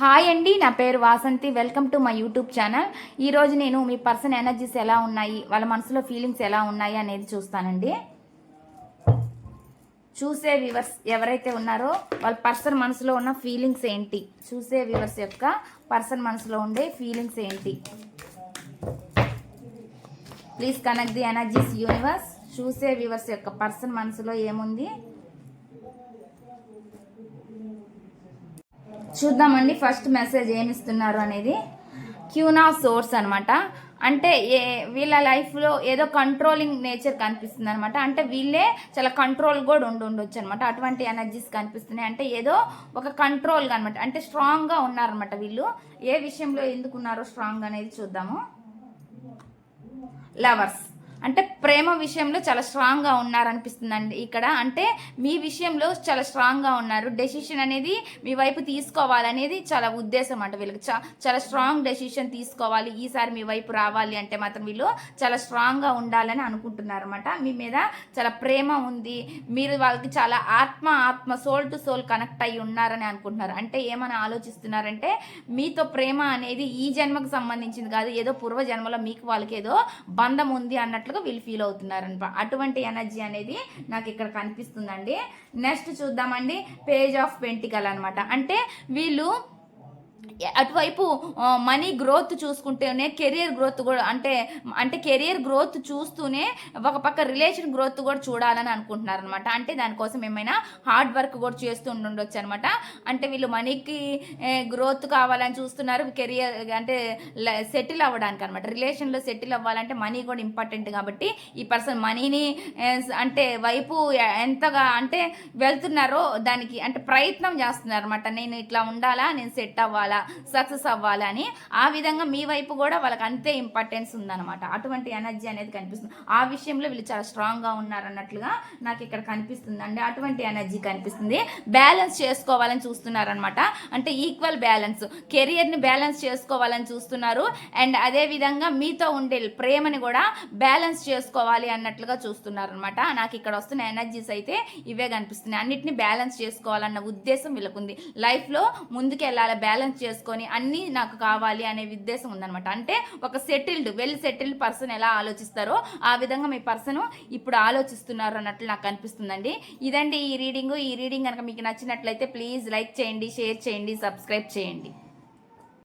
Hi అండి నా పేరు Vasanthi. Welcome to my YouTube channel. ఈరోజు నేను మీ పర్సన్ ఎనర్జీస్ ఎలా ఉన్నాయి వాళ్ళ మనసులో ఫీలింగ్స్ ఎలా ఉన్నాయి అనేది చూస్తానండి. చూసే వివర్స్ ఎవరైతే ఉన్నారో వాళ్ళ పర్సన్ మనసులో ఉన్న ఫీలింగ్స్ ఏంటి? చూసే వివర్స్ యొక్క పర్సన్ మనసులో ఉండే ఫీలింగ్స్ ఏంటి? Please connect the energies universe. చూసే వివర్స్ యొక్క పర్సన్ మనసులో ఏముంది? చూద్దామండి ఫస్ట్ మెసేజ్ ఏమిస్తున్నారు అనేది. క్యూనా సోర్స్ అనమాట అంటే ఏ వీళ్ళ లైఫ్లో ఏదో కంట్రోలింగ్ నేచర్ కనిపిస్తుంది అనమాట అంటే వీళ్ళే చాలా కంట్రోల్ కూడా ఉండి ఉండొచ్చు అనమాట అటువంటి ఎనర్జీస్ కనిపిస్తున్నాయి. అంటే ఏదో ఒక కంట్రోల్గా అనమాట అంటే స్ట్రాంగ్గా ఉన్నారనమాట వీళ్ళు. ఏ విషయంలో ఎందుకు ఉన్నారో స్ట్రాంగ్ అనేది చూద్దాము. లవర్స్ అంటే ప్రేమ విషయంలో చాలా స్ట్రాంగ్గా ఉన్నారనిపిస్తుందండి ఇక్కడ. అంటే మీ విషయంలో చాలా స్ట్రాంగ్గా ఉన్నారు. డెసిషన్ అనేది మీ వైపు తీసుకోవాలనేది చాలా ఉద్దేశం అంట వీళ్ళకి. చా చాలా స్ట్రాంగ్ డెసిషన్ తీసుకోవాలి. ఈసారి మీ వైపు రావాలి అంటే మాత్రం వీళ్ళు చాలా స్ట్రాంగ్గా ఉండాలని అనుకుంటున్నారు అనమాట మీ మీద చాలా ప్రేమ ఉంది. మీరు వాళ్ళకి చాలా ఆత్మ ఆత్మ సోల్ టు సోల్ కనెక్ట్ అయ్యి ఉన్నారని అనుకుంటున్నారు. అంటే ఏమని ఆలోచిస్తున్నారంటే మీతో ప్రేమ అనేది ఈ జన్మకు సంబంధించింది కాదు. ఏదో పూర్వ జన్మలో మీకు వాళ్ళకి ఏదో బంధం ఉంది అన్నట్లు అన్నట్టుగా వీళ్ళు ఫీల్ అవుతున్నారనమాట. అటువంటి ఎనర్జీ అనేది నాకు ఇక్కడ కనిపిస్తుందండి. నెక్స్ట్ చూద్దామండి. పేజ్ ఆఫ్ పెంటికల్ అనమాట అంటే వీళ్ళు అటువైపు మనీ గ్రోత్ చూసుకుంటేనే కెరియర్ గ్రోత్ కూడా అంటే అంటే కెరియర్ గ్రోత్ చూస్తూనే ఒక పక్క రిలేషన్ గ్రోత్ కూడా చూడాలని అనుకుంటున్నారు అనమాట అంటే దానికోసం ఏమైనా హార్డ్ వర్క్ కూడా చేస్తూ ఉండొచ్చు అనమాట అంటే వీళ్ళు మనీకి గ్రోత్ కావాలని చూస్తున్నారు కెరియర్ అంటే సెటిల్ అవ్వడానికి అనమాట రిలేషన్లో సెటిల్ అవ్వాలంటే మనీ కూడా ఇంపార్టెంట్ కాబట్టి ఈ పర్సన్ మనీని అంటే వైపు ఎంతగా అంటే వెళ్తున్నారో దానికి అంటే ప్రయత్నం చేస్తున్నారు అనమాట నేను ఇట్లా ఉండాలా నేను సెట్ అవ్వాలా సక్సెస్ అవ్వాలని ఆ విధంగా మీ వైపు కూడా వాళ్ళకి అంతే ఇంపార్టెన్స్ ఉందన్నమాట. అటువంటి ఎనర్జీ అనేది కనిపిస్తుంది. ఆ విషయంలో వీళ్ళు చాలా స్ట్రాంగ్గా ఉన్నారన్నట్లుగా నాకు ఇక్కడ కనిపిస్తుంది అండి అటువంటి ఎనర్జీ కనిపిస్తుంది. బ్యాలెన్స్ చేసుకోవాలని చూస్తున్నారనమాట అంటే ఈక్వల్ బ్యాలెన్స్ కెరియర్ని బ్యాలెన్స్ చేసుకోవాలని చూస్తున్నారు. అండ్ అదే విధంగా మీతో ఉండే ప్రేమని కూడా బ్యాలెన్స్ చేసుకోవాలి అన్నట్లుగా చూస్తున్నారనమాట నాకు ఇక్కడ వస్తున్న ఎనర్జీస్ అయితే ఇవే కనిపిస్తున్నాయి. అన్నిటిని బ్యాలెన్స్ చేసుకోవాలన్న ఉద్దేశం వీళ్ళకుంది. లైఫ్లో ముందుకు వెళ్ళాలి బ్యాలెన్స్ చేసుకొని అన్నీ నాకు కావాలి అనే ఉద్దేశం ఉందనమాట అంటే ఒక సెటిల్డ్ వెల్ సెటిల్డ్ పర్సన్ ఎలా ఆలోచిస్తారో ఆ విధంగా మీ పర్సన్ ఇప్పుడు ఆలోచిస్తున్నారు అన్నట్లు నాకు అనిపిస్తుందండి. ఇదండి ఈ రీడింగ్ ఈ రీడింగ్ కనుక మీకు నచ్చినట్లయితే ప్లీజ్ లైక్ చేయండి షేర్ చేయండి సబ్స్క్రైబ్ చేయండి.